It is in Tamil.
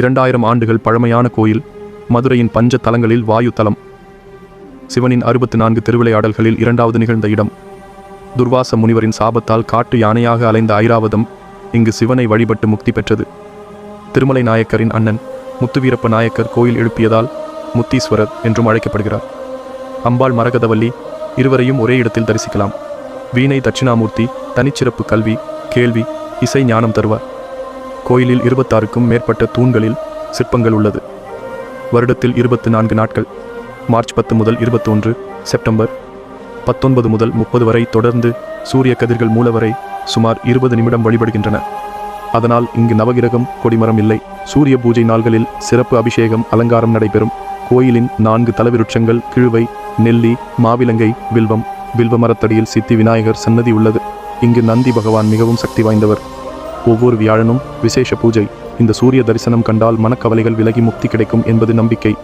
இரண்டாயிரம் ஆண்டுகள் பழமையான கோயில் மதுரையின் பஞ்ச தலங்களில் வாயு தலம். சிவனின் அறுபத்து நான்கு திருவிளையாடல்களில் இரண்டாவது நிகழ்ந்த இடம். துர்வாச முனிவரின் சாபத்தால் காட்டு யானையாக அலைந்த ஐராவதம் இங்கு சிவனை வழிபட்டு முக்தி பெற்றது. திருமலை நாயக்கரின் அண்ணன் முத்துவீரப்ப நாயக்கர் கோயில் எழுப்பியதால் முத்தீஸ்வரர் என்றும் அழைக்கப்படுகிறார். அம்பாள் மரகதவல்லி இருவரையும் ஒரே இடத்தில் தரிசிக்கலாம். வீணை தட்சிணாமூர்த்தி தனிச்சிறப்பு கல்வி கேள்வி இசை ஞானம் தருவார். கோயிலில் இருபத்தாறுக்கும் மேற்பட்ட தூண்களில் சிற்பங்கள் உள்ளது. வருடத்தில் இருபத்து நான்கு நாட்கள் மார்ச் பத்து முதல் இருபத்தொன்று செப்டம்பர் பத்தொன்பது முதல் முப்பது வரை தொடர்ந்து சூரிய கதிர்கள் மூலவரை சுமார் இருபது நிமிடம் வழிபடுகின்றன. அதனால் இங்கு நவகிரகம் கொடிமரம் இல்லை. சூரிய பூஜை நாள்களில் சிறப்பு அபிஷேகம் அலங்காரம் நடைபெறும். கோயிலின் நான்கு தலவிருட்சங்கள் கிழுவை நெல்லி மாவிலங்கை வில்வம் வில்வ மரத்தடியில் சித்தி விநாயகர் சன்னதி உள்ளது. இங்கு நந்தி பகவான் மிகவும் சக்தி வாய்ந்தவர். ஒவ்வொரு வியாழனும் விசேஷ பூஜை. இந்த சூரிய தரிசனம் கண்டால் மனக்கவலைகள் விலகி முக்தி கிடைக்கும் என்பது நம்பிக்கை.